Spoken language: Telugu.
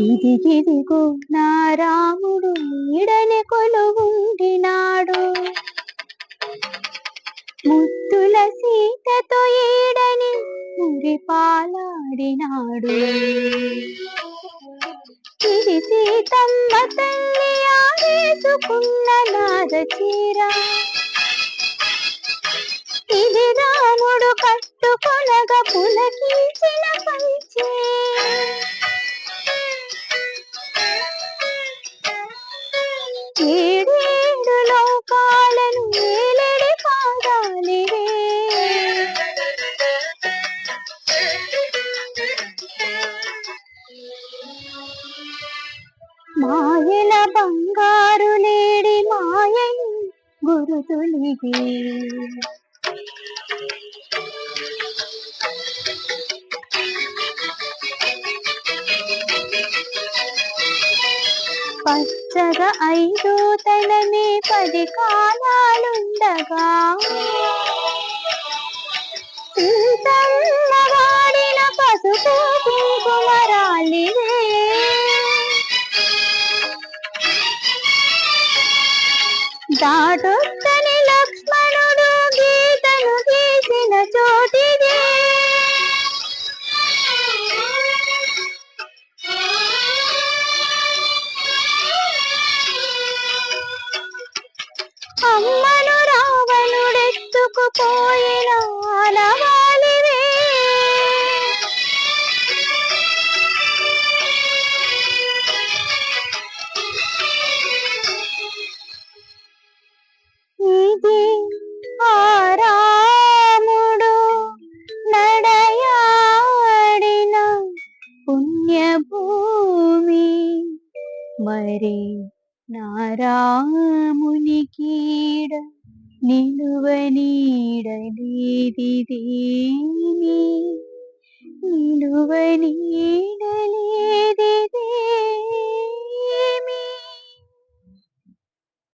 ఇదిగిదిగో నా రాముడు ఈడని కొలువుండినాడు. ముత్తుల సీతతో ఈడని మురిపాలాడినాడు ఇది సీతమ్మ తల్లి ఆరేసుకున్న నాద చీర. ఇది రాముడు కట్టుకొనగ పులకించిన మాయల బంగారు లేడి మాయని గురుతులిది పచ్చగా ఐదు తలమే పది కాలాలుండగా. దాటొత్తని లక్ష్మణుడు గీతను గీసిన చోటిదే. అమ్మను రావణుడెత్తుకుపోయిన మరి నారాముని కీడ నిలువ నీడలేదిదేమి నిలువ నీడ